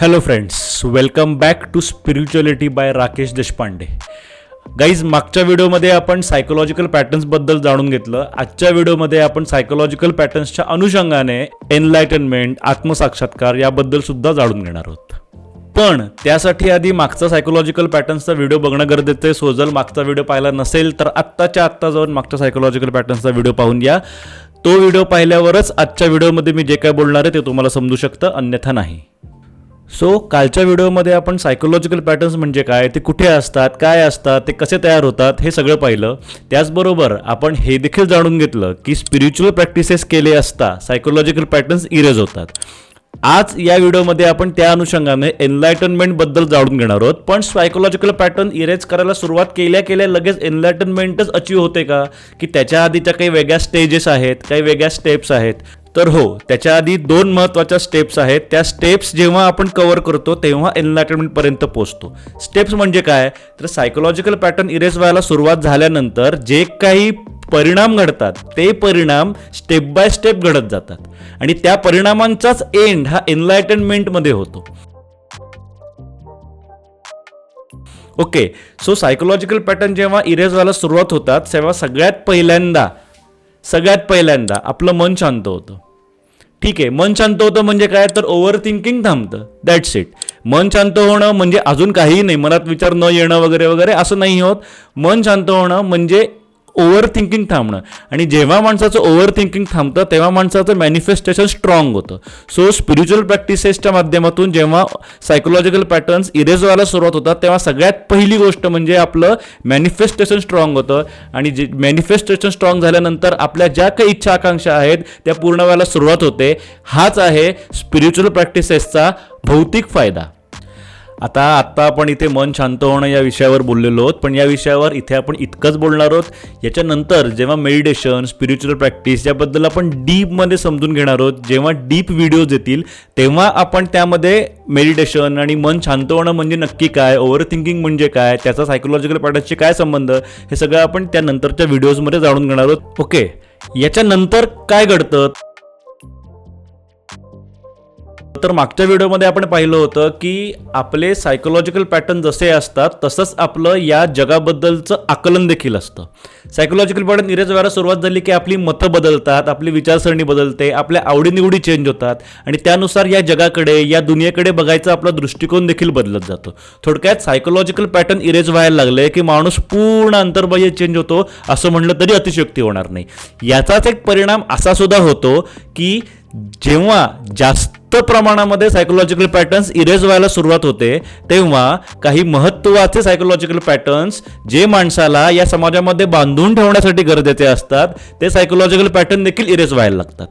Hello friends welcome back to spirituality by Rakesh Deshpande guys मागच्या व्हिडिओमध्ये आपण psychological पॅटर्न्सबद्दल जाणून घेतलं. आजच्या व्हिडिओमध्ये आपण सायकोलॉजिकल पॅटर्न्सच्या अनुषंगाने एनलायटनमेंट आत्मसाक्षात्कार याबद्दल सुद्धा जाणून घेणार आहोत. पण त्यासाठी आधी मागचा सायकोलॉजिकल पॅटर्न्सचा व्हिडिओ बघणं गरजेचं आहे. सो जर मागचा व्हिडिओ पाहिला नसेल तर आत्ताच्या आत्ता जाऊन मागच्या सायकोलॉजिकल पॅटर्न्सचा व्हिडिओ पाहून या तो व्हिडिओ पाहिल्यावरच आजच्या व्हिडिओमध्ये मी जे काय बोलणार आहे ते तुम्हाला समजू शकतं अन्यथा नाही. सो कालच्या व्हिडिओमध्ये आपण सायकोलॉजिकल पॅटर्न्स म्हणजे काय ते कुठे असतात काय असतात ते कसे तयार होतात हे सगळं पाहिलं. त्याचबरोबर आपण हे देखील जाणून घेतलं की स्पिरिच्युअल प्रॅक्टिसेस केले असता सायकोलॉजिकल पॅटर्न्स इरेज होतात. आज या व्हिडिओमध्ये आपण त्या अनुषंगाने एनलायटनमेंटबद्दल जाणून घेणार आहोत. पण सायकोलॉजिकल पॅटर्न इरेज करायला सुरुवात केल्या केल्या लगेच एनलायटनमेंटच अचीव होते का? की त्याच्या आधीच्या काही वेगळ्या स्टेजेस आहेत काही वेगळ्या स्टेप्स आहेत. तर हो त्याच्या आधी दोन महत्त्वाच्या स्टेप्स आहेत. त्या स्टेप्स जेव्हा आपण कव्हर करतो तेव्हा एनलायटनमेंटपर्यंत पोहोचतो. स्टेप्स म्हणजे काय? तर सायकोलॉजिकल पॅटर्न इरेज व्हायला सुरुवात झाल्यानंतर जे काही परिणाम घडतात ते परिणाम स्टेप बाय स्टेप घडत जातात. आणि त्या परिणामांचाच एंड हा एनलाइटनमेंटमध्ये होतो. ओके सो सायकोलॉजिकल पॅटर्न जेव्हा इरेज व्हायला सुरुवात होतात तेव्हा सगळ्यात पहिल्यांदा सगळ्यात पहिल्यांदा आपलं मन शांत होतं. ठीक आहे मन शांत होतं म्हणजे काय? तर ओव्हर थिंकिंग थांबतं. दॅट्स इट मन शांत होणं म्हणजे अजून काहीही नाही. मनात विचार न येणं वगैरे वगैरे असं नाही होत. मन शांत होणं म्हणजे ओव्हर थिंकिंग थांबणं. आणि जेव्हा माणसाचं ओव्हर थिंकिंग थांबतं तेव्हा माणसाचं मॅनिफेस्टेशन स्ट्रॉंग होतं. सो स्पिरिच्युअल प्रॅक्टिसेसच्या माध्यमातून जेव्हा सायकोलॉजिकल पॅटर्न्स इरेज व्हायला सुरुवात होतात तेव्हा सगळ्यात पहिली गोष्ट म्हणजे आपलं मॅनिफेस्टेशन स्ट्रॉंग होतं. आणि जे मॅनिफेस्टेशन स्ट्रॉंग झाल्यानंतर आपल्या ज्या काही इच्छा आकांक्षा आहेत त्या पूर्ण व्हायला सुरुवात होते. हाच आहे स्पिरिच्युअल प्रॅक्टिसेसचा भौतिक फायदा. आता आत्ता आपण इथे मन शांत होणं या विषयावर बोललेलो आहोत. पण या विषयावर इथे आपण इतकंच बोलणार आहोत. याच्यानंतर जेव्हा मेडिटेशन स्पिरिच्युअल प्रॅक्टिस याबद्दल आपण डीपमध्ये समजून घेणार आहोत जेव्हा डीप व्हिडिओज येतील तेव्हा आपण त्यामध्ये मेडिटेशन आणि मन शांत होणं म्हणजे नक्की काय ओव्हर थिंकिंग म्हणजे काय त्याचा सायकोलॉजिकल पॅटर्नशी काय संबंध हे सगळं आपण त्यानंतरच्या व्हिडिओजमध्ये जाणून घेणार आहोत. ओके याच्यानंतर काय घडतं? तर मागच्या व्हिडिओमध्ये आपण पाहिलं होतं की आपले सायकोलॉजिकल पॅटर्न जसे असतात तसंच आपलं या जगाबद्दलचं आकलन देखील असतं. सायकोलॉजिकल पॅटर्न इरेज व्हायला सुरुवात झाली की आपली मतं बदलतात आपली विचारसरणी बदलते आपल्या आवडीनिवडी चेंज होतात आणि त्यानुसार या जगाकडे या दुनियेकडे बघायचा आपला दृष्टिकोन देखील बदलत जातो. थोडक्यात सायकोलॉजिकल पॅटर्न इरेज व्हायला लागले की माणूस पूर्ण अंतर्बाह्य चेंज होतो असं म्हणलं तरी अतिशयोक्ती होणार नाही. याचाच एक परिणाम असा सुद्धा होतो की जेव्हा जास्त प्रमाणामध्ये सायकोलॉजिकल पॅटर्न्स इरेज व्हायला सुरुवात होते तेव्हा काही महत्त्वाचे सायकोलॉजिकल पॅटर्न्स जे माणसाला या समाजामध्ये बांधून ठेवण्यासाठी गरजेचे असतात ते सायकोलॉजिकल पॅटर्न देखील इरेज व्हायला लागतात.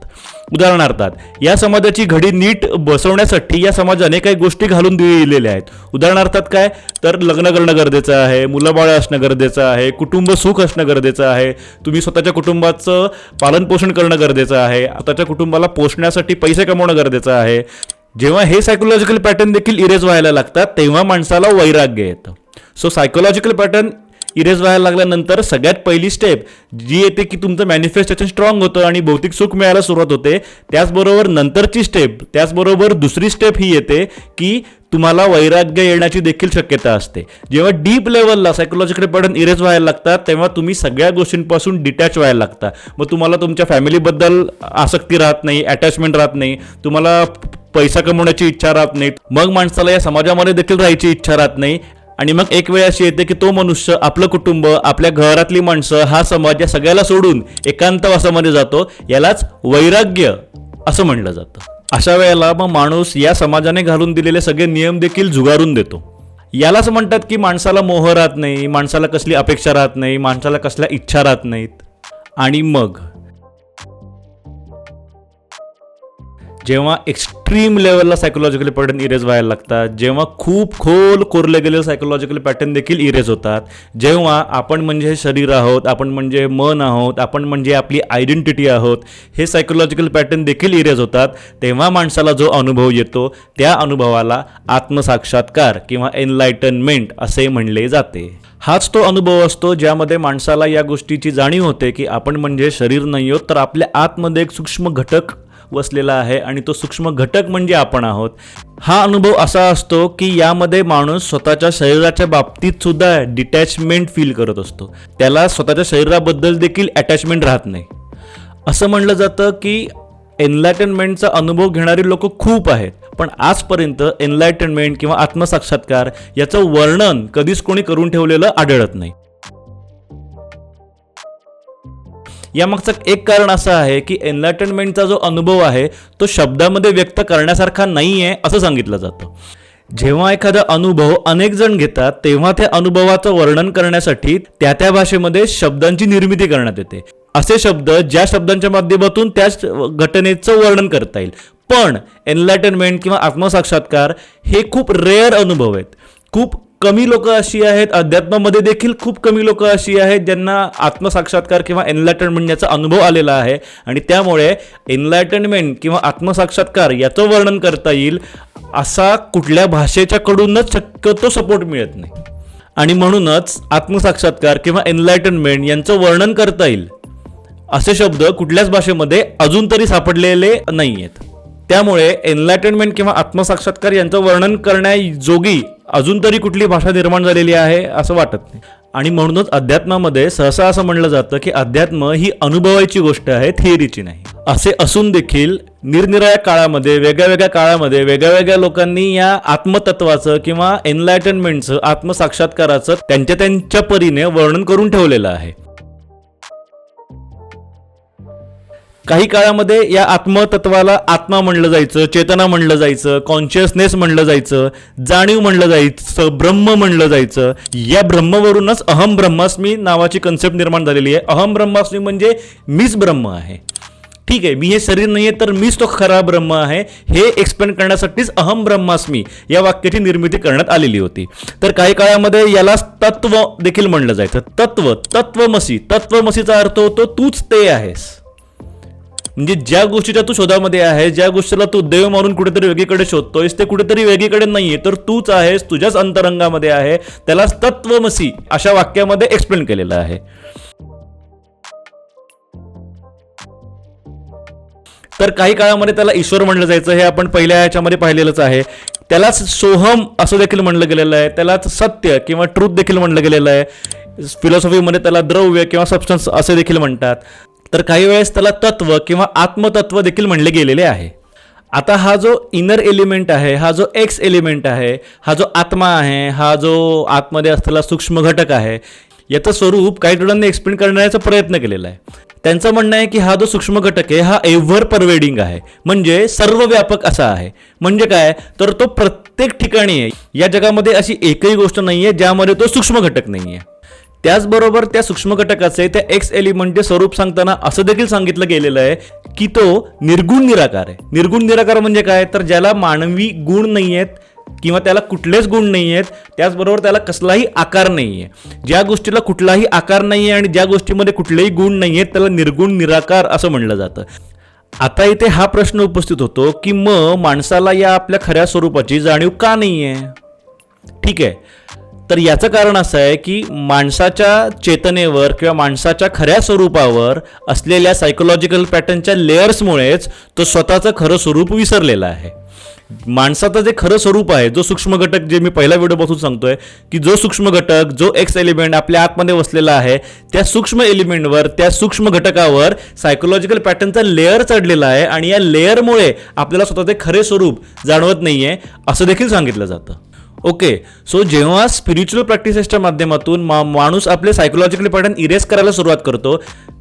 उदाहरणार्थात या समाजाची घडी नीट बसवण्यासाठी या समाजाने काही गोष्टी घालून दिलेल्या आहेत. उदाहरणार्थात काय? तर लग्न करणं गरजेचं आहे मुलंबाळ असणं गरजेचं आहे कुटुंब सुख असणं गरजेचं आहे तुम्ही स्वतःच्या कुटुंबाचं पालनपोषण करणं गरजेचं आहे स्वतःच्या कुटुंबाला पोषण्यासाठी पैसे कमवणं गरजेचं आहे. जेव्हा हे सायकोलॉजिकल पॅटर्न देखील इरेज व्हायला लागतात तेव्हा माणसाला वैराग्य येतं. सो सायकोलॉजिकल पॅटर्न इरेज व्हायला लागल्यानंतर सगळ्यात पहिली स्टेप जी येते की तुमचं मॅनिफेस्टेशन स्ट्रॉंग होतं आणि भौतिक सुख मिळायला सुरुवात होते त्याचबरोबर नंतरची स्टेप त्याचबरोबर दुसरी स्टेप ही येते की तुम्हाला वैराग्य येण्याची देखील शक्यता असते. जेव्हा डीप लेवलला सायकोलॉजिकल पॅटर्न इरेज व्हायला लागतात तेव्हा तुम्ही सगळ्या गोष्टींपासून डिटॅच व्हायला लागता. मग तुम्हाला तुमच्या फॅमिलीबद्दल आसक्ती राहत नाही अटॅचमेंट राहत नाही तुम्हाला पैसा कमवण्याची इच्छा राहत नाही मग माणसाला या समाजामध्ये देखील राहायची इच्छा राहत नाही आणि मग एक वेळ अशी येते की तो मनुष्य आपलं कुटुंब आपल्या घरातली माणसं हा समाज या सगळ्याला सोडून एकांतवासामध्ये जातो. यालाच वैराग्य असं म्हणलं जातं. अशा वेळेला मग माणूस या समाजाने घालून दिलेले सगळे नियम देखील झुगारून देतो. यालाच म्हणतात की माणसाला मोह राहत नाही माणसाला कसली अपेक्षा राहत नाही माणसाला कसल्या इच्छा राहत नाहीत. आणि मग? जेव्हा एक्स्ट्रीम लेवलला सायकोलॉजिकल पॅटर्न इरेज व्हायला लागतात जेव्हा खूप खोल कोरले गेलेले सायकोलॉजिकल पॅटर्न देखील इरेज होतात जेव्हा आपण म्हणजे शरीर आहोत आपण म्हणजे मन आहोत आपण म्हणजे आपली आयडेंटिटी आहोत हे सायकोलॉजिकल पॅटर्न देखील इरेज होतात. तेव्हा माणसाला जो अनुभव येतो त्या अनुभवाला आत्मसाक्षात्कार किंवा एनलायटनमेंट असे म्हणले जाते. हाच तो अनुभव असतो ज्यामध्ये माणसाला या गोष्टीची जाणीव होते की आपण म्हणजे शरीर नाही आहोत तर आपल्या आतमध्ये एक सूक्ष्म घटक वसलेला आहे आणि तो सूक्ष्म घटक म्हणजे आपण आहोत. हा अनुभव असा असतो की यामध्ये माणूस स्वतःच्या शरीराच्या बाबतीत सुद्धा डिटॅचमेंट फील करत असतो. त्याला स्वतःच्या शरीराबद्दल देखील अटॅचमेंट राहत नाही. असं म्हणलं जातं की एनलायटनमेंटचा अनुभव घेणारी लोक खूप आहेत. पण आजपर्यंत एनलायटनमेंट किंवा आत्मसाक्षात्कार याचं वर्णन कधीच कोणी करून ठेवलेलं आढळत नाही. यामागचं एक कारण असं आहे की एनलायटनमेंटचा जो अनुभव आहे तो शब्दामध्ये व्यक्त करण्यासारखा नाही आहे असं सांगितलं जातं. जेव्हा एखादा अनुभव अनेक जण घेतात तेव्हा त्या अनुभवाचं वर्णन करण्यासाठी त्या त्या भाषेमध्ये शब्दांची निर्मिती करण्यात येते. असे शब्द ज्या शब्दांच्या माध्यमातून त्याच घटनेचं वर्णन करता येईल. पण एनलायटनमेंट किंवा आत्मसाक्षात्कार हे खूप रेअर अनुभव आहेत. खूप कमी लोक अशी आहेत अध्यात्मामध्ये देखील खूप कमी लोक अशी आहेत ज्यांना आत्मसाक्षात्कार किंवा एनलायटनमेंट याचा अनुभव आलेला आहे. आणि त्यामुळे एनलायटनमेंट किंवा आत्मसाक्षात्कार याचं वर्णन करता येईल असा कुठल्या भाषेच्याकडूनच शक्यतो सपोर्ट मिळत नाही. आणि म्हणूनच आत्मसाक्षात्कार किंवा एनलायटनमेंट यांचं वर्णन करता येईल. असे शब्द कुठल्याच भाषेमध्ये अजून तरी सापडलेले नाही आहेत त्यामुळे एनलायटनमेंट किंवा आत्मसाक्षात्कार यांचं वर्णन करण्याजोगी अजून तरी कुठली भाषा निर्माण झालेली आहे असं वाटत नाही. आणि म्हणूनच अध्यात्मामध्ये सहसा असं म्हणलं जातं की अध्यात्म ही अनुभवायची गोष्ट आहे थिअरीची नाही. असे असून देखील निरनिराळ्या काळामध्ये वेगळ्या वेगळ्या काळामध्ये वेगळ्या वेगळ्या लोकांनी या आत्मतत्वाचं किंवा एनलायटनमेंटचं आत्मसाक्षात्काराचं त्यांच्या त्यांच्या परीने वर्णन करून ठेवलेलं आहे. काही काळामध्ये या आत्मतत्वाला आत्मा म्हणलं जायचं चेतना म्हणलं जायचं कॉन्शियसनेस म्हणलं जायचं जाणीव म्हणलं जायचं ब्रह्म म्हणलं जायचं. या ब्रह्मवरूनच अहम ब्रह्मास्मी नावाची कन्सेप्ट निर्माण झालेली आहे. अहम ब्रह्मास्मी म्हणजे मीच ब्रह्म आहे. ठीक आहे मी हे शरीर नाही आहे तर मीच तो खरा ब्रह्म आहे हे एक्सप्लेन करण्यासाठीच अहम ब्रह्मास्मी या वाक्याची निर्मिती करण्यात आलेली होती. तर काही काळामध्ये याला तत्व देखील म्हणलं जायचं. तत्व तत्वमसी. तत्वमसीचा अर्थ होतो तूच ते आहेस. म्हणजे ज्या गोष्टीच्या तू शोधामध्ये आहे ज्या गोष्टीला तू देव मारून कुठेतरी वेगळीकडे शोधतोयस ते कुठेतरी वेगळीकडे नाहीये. तर तूच आहेस तुझ्याच अंतरंगामध्ये आहे. त्याला तत्वमसी अशा वाक्यामध्ये एक्सप्लेन केलेलं आहे. तर काही काळामध्ये त्याला ईश्वर म्हणलं जायचं हे आपण पहिल्या याच्यामध्ये पाहिलेलंच आहे. त्यालाच सोहम असं देखील म्हणलं गेलेलं आहे. त्यालाच सत्य किंवा ट्रूथ देखील म्हणलं गेलेलं आहे. फिलॉसॉफीमध्ये त्याला द्रव्य किंवा सबस्टन्स असे देखील म्हणतात. तर काही वेळेस त्याला तत्व किंवा आत्मतत्व देखील म्हणले गेलेले आहे. आता हा जो इनर एलिमेंट आहे हा जो एक्स एलिमेंट आहे हा जो आत्मा आहे हा जो आतमध्ये असलेला सूक्ष्म घटक आहे याचं स्वरूप काही जणांनी एक्सप्लेन करण्याचा प्रयत्न केलेला आहे. त्यांचं म्हणणं आहे की हा जो सूक्ष्म घटक आहे हा एव्हर परवेडिंग आहे. म्हणजे सर्व व्यापक असा आहे. म्हणजे काय? तर तो प्रत्येक ठिकाणी आहे. या जगामध्ये अशी एकही गोष्ट नाही आहे ज्यामध्ये तो सूक्ष्म घटक नाही आहे त्याचबरोबर त्या सूक्ष्म घटकाचे त्या एक्स एलिमेंटचे स्वरूप सांगताना असं देखील सांगितलं गेलेलं आहे की तो निर्गुण निराकार आहे. निर्गुण निराकार म्हणजे काय? तर ज्याला मानवी गुण नाही आहेत किंवा त्याला कुठलेच गुण नाही आहेत त्याचबरोबर त्याला कसलाही आकार नाही आहे ज्या गोष्टीला कुठलाही आकार नाही आहे आणि ज्या गोष्टीमध्ये कुठलेही गुण नाही आहेत त्याला निर्गुण निराकार असं म्हणलं जातं. आता इथे हा प्रश्न उपस्थित होतो की मग माणसाला या आपल्या खऱ्या स्वरूपाची जाणीव का नाही आहे ठीक आहे. तर याचं कारण असं आहे की माणसाच्या चेतनेवर किंवा माणसाच्या खऱ्या स्वरूपावर असलेल्या सायकोलॉजिकल पॅटर्नच्या लेअर्समुळेच तो स्वतःचं खरं स्वरूप विसरलेला आहे. माणसाचं जे खरं स्वरूप आहे जो सूक्ष्म घटक जे मी पहिल्या व्हिडिओपासून सांगतोय की जो सूक्ष्म घटक जो एक्स एलिमेंट आपल्या आतमध्ये वसलेला आहे त्या सूक्ष्म एलिमेंटवर त्या सूक्ष्म घटकावर सायकोलॉजिकल पॅटर्नचा लेअर चढलेला आहे आणि या लेअरमुळे आपल्याला स्वतःचे खरे स्वरूप जाणवत नाहीये असं देखील सांगितलं जातं. ओके सो जेव्हा स्पिरिच्युअल प्रॅक्टिसेसच्या माध्यमातून मा माणूस आपले सायकोलॉजिकल पॅटर्न इरेज करायला सुरुवात करतो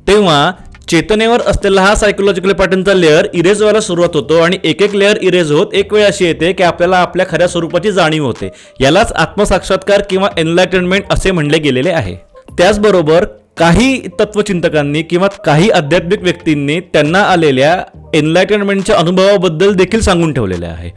तेव्हा चेतनेवर असलेला हा सायकोलॉजिकल पॅटर्नचा लेअर इरेज व्हायला सुरुवात होतो आणि एक एक लेअर इरेज होत एक वेळ अशी येते की आपल्याला आपल्या खऱ्या स्वरूपाची जाणीव होते. यालाच आत्मसाक्षात्कार किंवा एनलायटनमेंट असे म्हणले गेलेले आहे. त्याचबरोबर काही तत्वचिंतकांनी किंवा काही आध्यात्मिक व्यक्तींनी त्यांना आलेल्या एनलायटनमेंटच्या अनुभवाबद्दल देखील सांगून ठेवलेले आहे.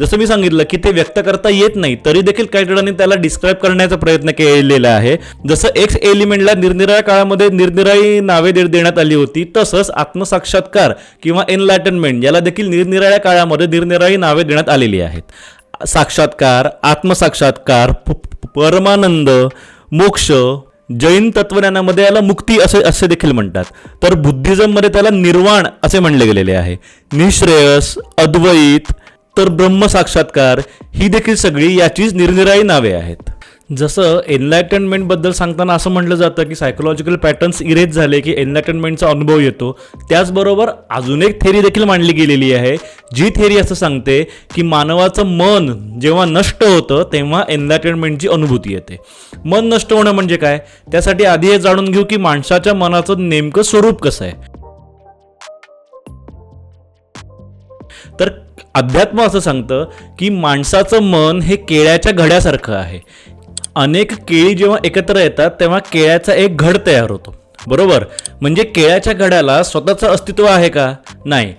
जसं मी सांगितलं की ते व्यक्त करता येत नाही तरी देखील काही जणांनी त्याला डिस्क्राईब करण्याचा प्रयत्न केलेला आहे. जसं एक्स एलिमेंटला निरनिराळ्या काळामध्ये निरनिराळी नावे दे देण्यात आली होती तसंच आत्मसाक्षात्कार किंवा एनलायटनमेंट याला देखील निरनिराळ्या काळामध्ये निरनिराळी नावे देण्यात आलेली आहेत. साक्षात्कार आत्मसाक्षात्कार परमानंद मोक्ष जैन तत्वज्ञानामध्ये याला मुक्ती असे असे देखील म्हणतात. तर बुद्धिझममध्ये त्याला निर्वाण असे म्हणले गेलेले आहे. निश्रेयस अद्वैत तर ब्रह्म साक्षात्कार ही देखील सगळी याचीच निरनिराळी नावे आहेत. जसं एनलायटनमेंटबद्दल सांगताना असं म्हटलं जातं की सायकोलॉजिकल पॅटर्न्स इरेज झाले की एनलायटनमेंटचा अनुभव येतो. त्याचबरोबर अजून एक थेरी देखील मांडली गेलेली आहे जी थेरी असं सांगते की मानवाचं मन जेव्हा नष्ट होतं तेव्हा एनलायटनमेंटची अनुभूती येते. मन नष्ट होणं म्हणजे काय? त्यासाठी आधी हे जाणून घेऊ की माणसाच्या मनाचं नेमकं स्वरूप कसं आहे. तर अध्यात्म असं सांगतं की माणसाचं मन हे केळ्याच्या घड्यासारखं आहे. अनेक केळी जेव्हा एकत्र येतात तेव्हा केळ्याचा एक घड तयार होतो. बरोबर? म्हणजे केळ्याच्या घड्याला स्वतःचं अस्तित्व आहे का? नाही.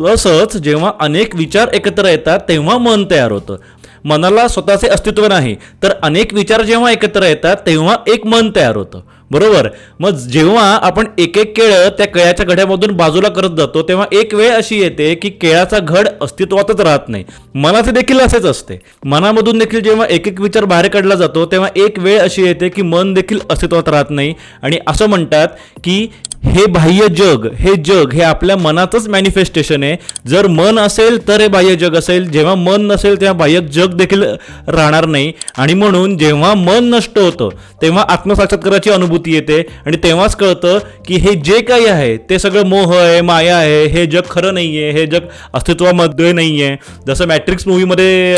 तसंच जेव्हा अनेक विचार एकत्र येतात तेव्हा मन तयार होतं. मनाला स्वतःचे अस्तित्व नाही तर अनेक विचार जेव्हा एकत्र येतात तेव्हा एक मन तयार होतं. बरोबर? मग जेव्हा आपण एक एक केळं त्या केळ्याच्या घड्यामधून बाजूला करत जातो तेव्हा एक वेळ अशी येते की केळाचा घड अस्तित्वातच राहत नाही. मनाचे देखील असेच असते. मनामधून देखील जेव्हा एक एक विचार बाहेर काढला जातो तेव्हा एक वेळ अशी येते की मन देखील अस्तित्वात राहत नाही. आणि असं म्हणतात की हे बाह्य जग हे जग हे आपल्या मनातच मॅनिफेस्टेशन आहे. जर मन असेल तर हे बाह्य जग असेल. जेव्हा मन नसेल तेव्हा बाह्य जग देखील राहणार नाही. आणि म्हणून जेव्हा मन नष्ट होतं तेव्हा आत्मसाक्षात्काराची अनुभूती येते. आणि तेव्हाच कळतं की हे जे काही आहे ते सगळं मोह आहे माया आहे हे जग खरं नाही आहे हे जग अस्तित्वामध्ये नाही आहे जसं मॅट्रिक्स मूवीमध्ये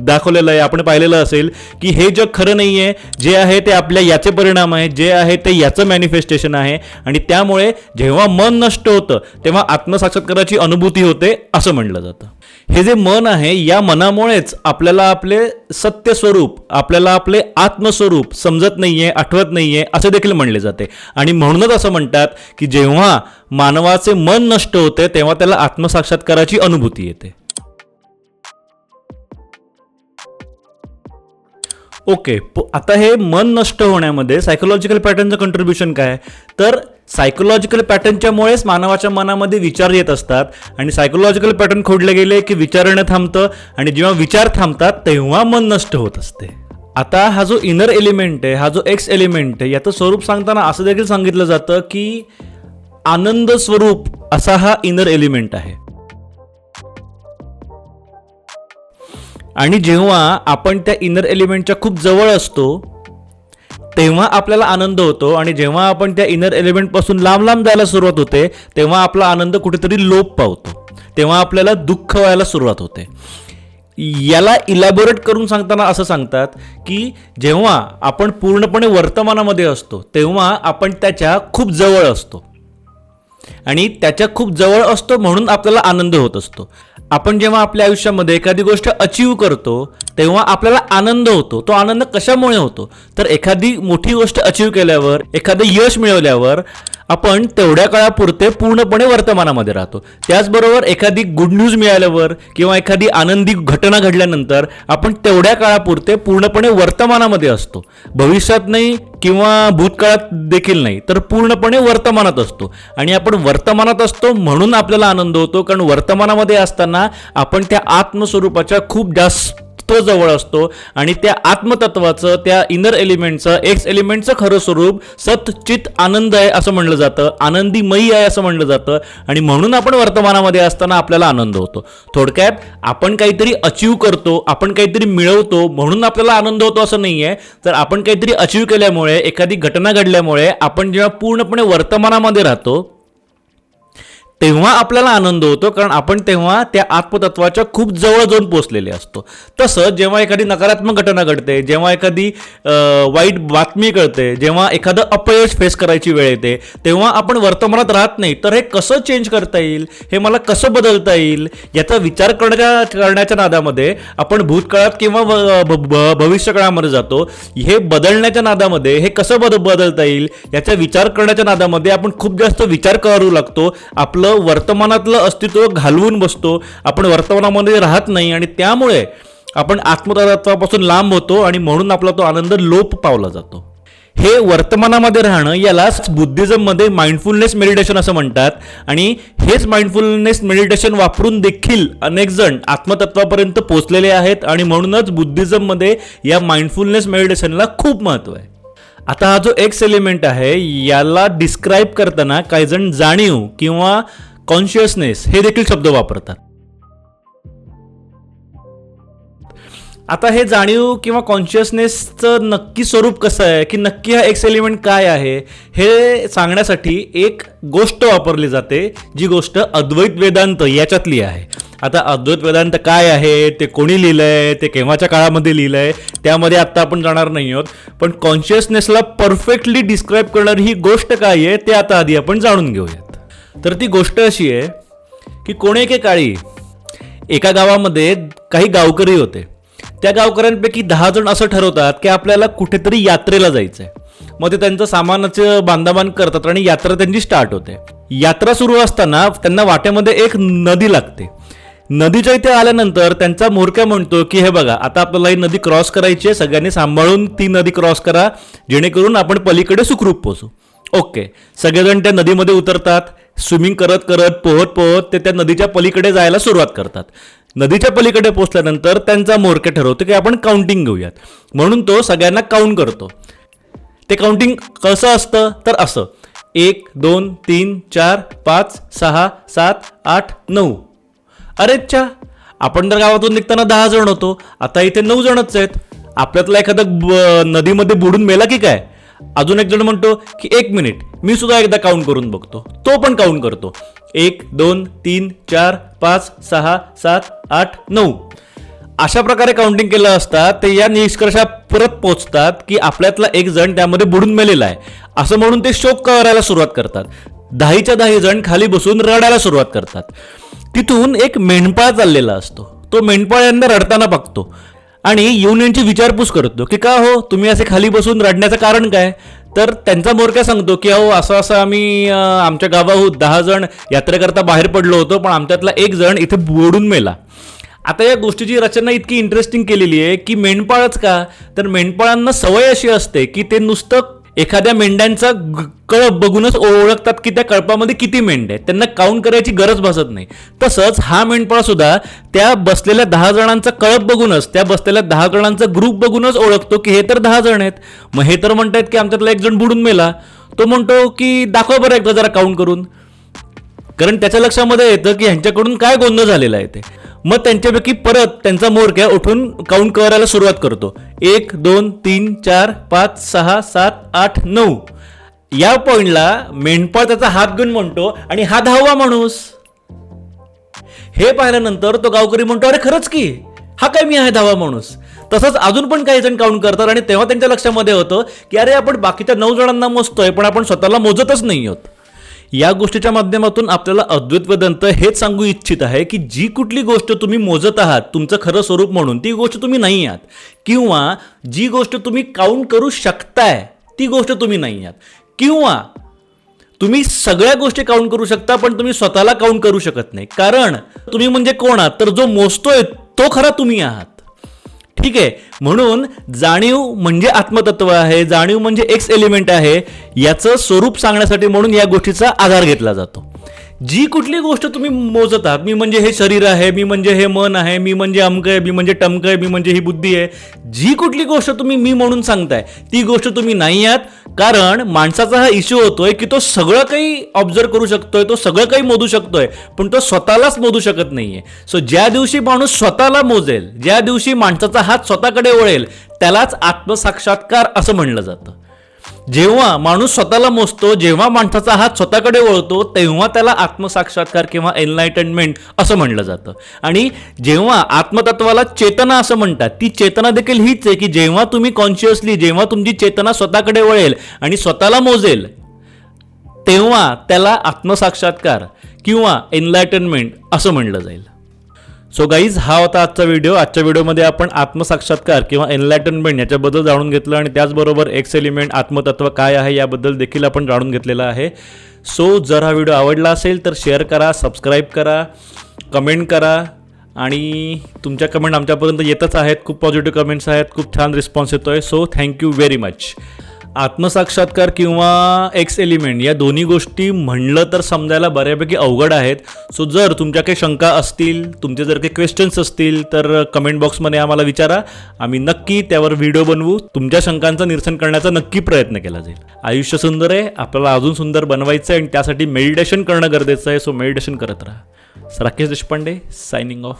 दाखवलेलं आहे आपण पाहिलेलं असेल की हे जग खरं नाही आहे जे आहे ते आपल्या याचे परिणाम आहे जे आहे ते याचं मॅनिफेस्टेशन आहे. आणि त्या त्यामुळे जेव्हा मन नष्ट होतं तेव्हा आत्मसाक्षात्काराची अनुभूती होते असं म्हणलं जातं. हे जे मन आहे या मनामुळेच आपल्याला आपले सत्य स्वरूप आपल्याला आपले आत्मस्वरूप समजत नाहीये आठवत नाहीये असे देखील म्हणले जाते. आणि म्हणूनच असं म्हणतात की जेव्हा मानवाचे मन नष्ट होते तेव्हा त्याला आत्मसाक्षात्काराची अनुभूती येते. ओके प- आता हे मन नष्ट होण्यामध्ये सायकोलॉजिकल पॅटर्नचं कंट्रीब्युशन काय? तर सायकोलॉजिकल पॅटर्नच्यामुळेच मानवाच्या मनामध्ये विचार येत असतात आणि सायकोलॉजिकल पॅटर्न खोडले गेले की विचारणं थांबतं आणि जेव्हा विचार थांबतात तेव्हा मन नष्ट होत असते. आता हा जो इनर एलिमेंट आहे हा जो एक्स एलिमेंट आहे याचं स्वरूप सांगताना असं देखील सांगितलं जातं की आनंद स्वरूप असा हा इनर एलिमेंट आहे. आणि जेव्हा आपण त्या इनर एलिमेंटच्या खूप जवळ असतो तेव्हा आपल्याला आनंद होतो आणि जेव्हा आपण त्या इनर एलिमेंटपासून लांब लांब जायला सुरुवात होते तेव्हा आपला आनंद कुठेतरी लोप पावतो. तेव्हा आपल्याला दुःख व्हायला सुरुवात होते. याला इलॅबोरेट करून सांगताना असं सांगतात की जेव्हा आपण पूर्णपणे वर्तमानामध्ये असतो तेव्हा आपण त्याच्या खूप जवळ असतो. आणि त्याच्या खूप जवळ असतो म्हणून आपल्याला आनंद होत असतो. आपण जेव्हा आपल्या आयुष्यामध्ये एखादी गोष्ट अचीव करतो तेव्हा आपल्याला आनंद होतो. तो आनंद कशामुळे होतो? तर एखादी मोठी गोष्ट अचीव केल्यावर एखादं यश मिळवल्यावर आपण तेवढ्या काळापुरते पूर्णपणे वर्तमानामध्ये राहतो. त्याचबरोबर एखादी गुड न्यूज मिळाल्यावर किंवा एखादी आनंदी घटना घडल्यानंतर आपण तेवढ्या काळापुरते पूर्णपणे वर्तमानामध्ये असतो. भविष्यात नाही किंवा भूतकाळात देखील नाही तर पूर्णपणे वर्तमानात असतो. आणि आपण वर्तमानात असतो म्हणून आपल्याला आनंद होतो कारण वर्तमानामध्ये असताना आपण त्या आत्मस्वरूपाच्या खूप जास्त तो जवळ असतो आणि त्या आत्मतत्वाचं त्या इनर एलिमेंटचं एक्स एलिमेंटचं खरं स्वरूप सतचित आनंद आहे असं म्हणलं जातं. आनंदीमयी आहे असं म्हणलं जातं. आणि म्हणून आपण वर्तमानामध्ये असताना आपल्याला आनंद होतो. थोडक्यात आपण काहीतरी अचीव करतो आपण काहीतरी मिळवतो म्हणून आपल्याला आनंद होतो असं नाही आहे तर आपण काहीतरी अचीव केल्यामुळे एखादी घटना घडल्यामुळे आपण जेव्हा पूर्णपणे वर्तमानामध्ये राहतो तेव्हा आपल्याला आनंद होतो कारण आपण तेव्हा त्या आत्मतत्वाच्या खूप जवळ जाऊन पोचलेले असतो. तसं जेव्हा एखादी नकारात्मक घटना घडते जेव्हा एखादी वाईट बातमी कळते जेव्हा एखादं अपयश फेस करायची वेळ येते तेव्हा आपण वर्तमानात राहत नाही. तर हे कसं चेंज करता येईल? हे मला कसं बदलता येईल? याचा विचार करण्याच्या करण्याच्या नादामध्ये आपण भूतकाळात किंवा भ- भ- भविष्यकाळामध्ये जातो. हे बदलण्याच्या नादामध्ये हे कसं बद बदलता येईल? याचा विचार करण्याच्या नादामध्ये आपण खूप जास्त विचार करू लागतो. आपलं वर्तमानातलं अस्तित्व घालवून बसतो. आपण वर्तमानामध्ये राहत नाही आणि त्यामुळे आपण आत्मतत्वापासून लांब होतो आणि म्हणून आपला तो आनंद लोप पावला जातो. हे वर्तमानामध्ये राहणं यालाच बुद्धिझममध्ये माइंडफुलनेस मेडिटेशन असं म्हणतात. आणि हेच माइंडफुलनेस मेडिटेशन वापरून देखील अनेक जण आत्मतत्वापर्यंत पोहोचलेले आहेत आणि म्हणूनच बुद्धिझममध्ये या माइंडफुलनेस मेडिटेशनला खूप महत्त्व आहे. आता हा जो एक्स एलिमेंट आहे याला डिस्क्राईब करताना काही जण जाणीव किंवा कॉन्शियसनेस हे देखील शब्द वापरतात. आता हे जाणीव किंवा कॉन्शियसनेसचं नक्की स्वरूप कसं आहे की नक्की हा एक्स एलिमेंट काय आहे हे सांगण्यासाठी एक गोष्ट वापरली जाते जी गोष्ट अद्वैत वेदांत याच्यातली आहे. आता अद्वैत वेदांत काय आहे ते कोणी लिहिलं आहे ते केव्हाच्या काळामध्ये लिहिलं आहे त्यामध्ये आत्ता आपण जाणार नाही आहोत. पण कॉन्शियसनेसला परफेक्टली डिस्क्राईब करणारी ही गोष्ट काय आहे ते आता आधी आपण जाणून घेऊयात. तर ती गोष्ट अशी आहे की कोणी एके काळी एका गावामध्ये काही गावकरी होते. त्या गावकऱ्यांपैकी दहा जण असं ठरवतात की आपल्याला कुठेतरी यात्रेला जायचं आहे मग ते त्यांचं सामानाचं बांधाबांध करतात आणि यात्रा त्यांची स्टार्ट होते. यात्रा सुरू असताना त्यांना वाटेमध्ये एक नदी लागते. नदीच्या इथे आल्यानंतर त्यांचा मोरक्या म्हणतो की हे बघा आता आपल्याला ही नदी क्रॉस करायची आहे सगळ्यांनी सांभाळून ती नदी क्रॉस करा जेणेकरून आपण पलीकडे सुखरूप पोचू ओके सगळेजण त्या नदीमध्ये उतरतात स्विमिंग करत करत पोहत पोहत ते त्या नदीच्या पलीकडे जायला सुरुवात करतात. नदीच्या पलीकडे पोचल्यानंतर त्यांचा मोरक्या ठरवतो की आपण काउंटिंग घेऊयात. म्हणून तो सगळ्यांना काउंट करतो. ते काउंटिंग कसं असतं? तर असं. एक दोन तीन चार पाच सहा सात आठ नऊ. अरेच्छा आपण तर गावातून निघताना दहा जण होतो आता इथे नऊ जणच आहेत. आपल्यातला एखादा नदीमध्ये बुडून मेला की काय? अजून एक जण म्हणतो की एक मिनिट मी सुद्धा एकदा काउंट करून बघतो. तो पण काउंट करतो. एक दोन तीन चार पाच सहा सात आठ नऊ. अशा प्रकारे काउंटिंग केलं असता ते या निष्कर्षा परत पोहोचतात की आपल्यातला एक जण त्यामध्ये बुडून मेलेला आहे. असं म्हणून ते शोक करायला सुरुवात करतात. दहाच्या दहा जण खाली बसून रडायला सुरुवात करतात. तिथून एक मेंढपाळ चाललेला असतो. तो मेंढपाळ यांना रडताना बघतो आणि येऊन यांची विचारपूस करतो की का हो तुम्ही असे खाली बसून रडण्याचं कारण काय? तर त्यांचा मोरक्या सांगतो की अहो असं असं आम्ही आमच्या गावाहून दहा जण यात्रेकरता बाहेर पडलो होतो पण आमच्यातला एक जण इथे बुडून मेला. आता या गोष्टीची रचना इतकी इंटरेस्टिंग केलेली आहे की मेंढपाळच का? तर मेंढपाळांना सवय अशी असते की ते नुसतं एखाद्या मेंढ्यांचा कळप बघूनच ओळखतात की त्या कळपामध्ये किती मेंढ्या आहेत. त्यांना काउंट करायची गरज भासत नाही. तसंच हा मेंढपाळ सुद्धा त्या बसलेल्या दहा जणांचा कळप बघूनच त्या बसलेल्या दहा जणांचा ग्रुप बघूनच ओळखतो की हे तर दहा जण आहेत. मग हे तर म्हणतात की आमच्यातला एक जण बुडून मेला. तो म्हणतो की दाखवा बरं एकदा जरा काउंट करून. कारण त्याच्या लक्षामध्ये येतं की ह्यांच्याकडून काय गोंधळ झालेला आहे ते. मग त्यांच्यापैकी परत त्यांचा मोरक्या उठून काउंट करायला सुरुवात करतो. एक दोन तीन चार पाच सहा सात आठ नऊ. या पॉइंटला मेंढपाळ त्याचा हात घेऊन म्हणतो आणि हा दहावा माणूस. हे पाहिल्यानंतर तो गावकरी म्हणतो अरे खरंच की हा काय मी आहे धावा माणूस. तसंच अजून पण काही जण काउंट करतात आणि तेव्हा त्यांच्या लक्षामध्ये होतं की अरे आपण बाकीच्या नऊ जणांना मोजतोय पण आपण स्वतःला मोजतच नाही आहोत. या गोष्टीच्या माध्यमातून आपल्याला अद्वैत वेदांत हेच सांगू इच्छित आहे की जी कुठली गोष्ट तुम्ही मोजत आहात तुमचं खरं स्वरूप म्हणून ती गोष्ट तुम्ही नाही आहात. किंवा जी गोष्ट तुम्ही काउंट करू शकताय ती गोष्ट तुम्ही नाही आहात. किंवा तुम्ही सगळ्या गोष्टी काउंट करू शकता पण तुम्ही स्वतःला काउंट करू शकत नाही. कारण तुम्ही म्हणजे कोण आहात? तर जो मोजतोय तो खरा तुम्ही आहात. ठीक आहे. म्हणून जाणीव म्हणजे आत्मतत्व आहे जाणीव म्हणजे एक्स एलिमेंट आहे. याचं स्वरूप सांगण्यासाठी म्हणून या गोष्टीचा आधार घेतला जातो. जी कुठली गोष्ट तुम्ही मोजत आहात मी म्हणजे हे शरीर आहे मी म्हणजे हे मन आहे मी म्हणजे अमक आहे मी म्हणजे टमक आहे मी म्हणजे ही बुद्धी आहे जी कुठली गोष्ट तुम्ही मी म्हणून सांगताय ती गोष्ट तुम्ही नाही आहात कारण माणसाचा हा इश्यू होतोय की तो सगळं काही ऑब्झर्व करू शकतोय तो सगळं काही मोजू शकतोय पण तो स्वतःलाच मोजू शकत नाहीये. सो ज्या दिवशी माणूस स्वतःला मोजेल ज्या दिवशी माणसाचा हात स्वतःकडे वळेल त्यालाच आत्मसाक्षात्कार असं म्हणलं जातं. जेव्हा माणूस स्वतःला मोजतो जेव्हा माणसाचा हात स्वतःकडे वळतो तेव्हा त्याला आत्मसाक्षात्कार किंवा एनलायटनमेंट असं म्हणलं जातं. आणि जेव्हा आत्मतत्वाला चेतना असं म्हणतात ती चेतना देखील हीच आहे की जेव्हा तुम्ही कॉन्शियसली जेव्हा तुमची चेतना स्वतःकडे वळेल आणि स्वतःला मोजेल तेव्हा त्याला आत्मसाक्षात्कार किंवा एनलायटनमेंट असं म्हणलं जाईल. सो गाईज हा होता आजचा व्हिडिओ आजच्या व्हिडिओमध्ये आपण आत्मसाक्षात्कार किंवा एनलायटनमेंट याच्याबद्दल जाणून घेतलं आणि त्याचबरोबर एक्स एलिमेंट आत्मतत्व काय आहे याबद्दल देखील आपण जाणून घेतलेलं आहे. सो जर हा व्हिडिओ आवडला असेल तर शेअर करा सबस्क्राईब करा कमेंट करा आणि तुमच्या कमेंट आमच्यापर्यंत येतच आहेत. खूप पॉझिटिव्ह कमेंट्स आहेत. खूप छान रिस्पॉन्स येतो आहे so thank you very much आत्मसाक्षात्कार किंवा एक्स एलिमेंट या दोन्ही गोष्टी म्हणलं तर समजायला बऱ्यापैकी अवघड आहेत. सो जर तुमच्या काही शंका असतील तुमचे जर काही क्वेश्चन्स असतील तर कमेंट बॉक्समध्ये आम्हाला विचारा. आम्ही नक्की त्यावर व्हिडिओ बनवू. तुमच्या शंकांचं निरसन करण्याचा नक्की प्रयत्न केला जाईल. आयुष्य सुंदर आहे आपल्याला अजून सुंदर बनवायचं आहे आणि त्यासाठी मेडिटेशन करणं गरजेचं आहे. सो मेडिटेशन करत राहा. Rakesh Deshpande signing off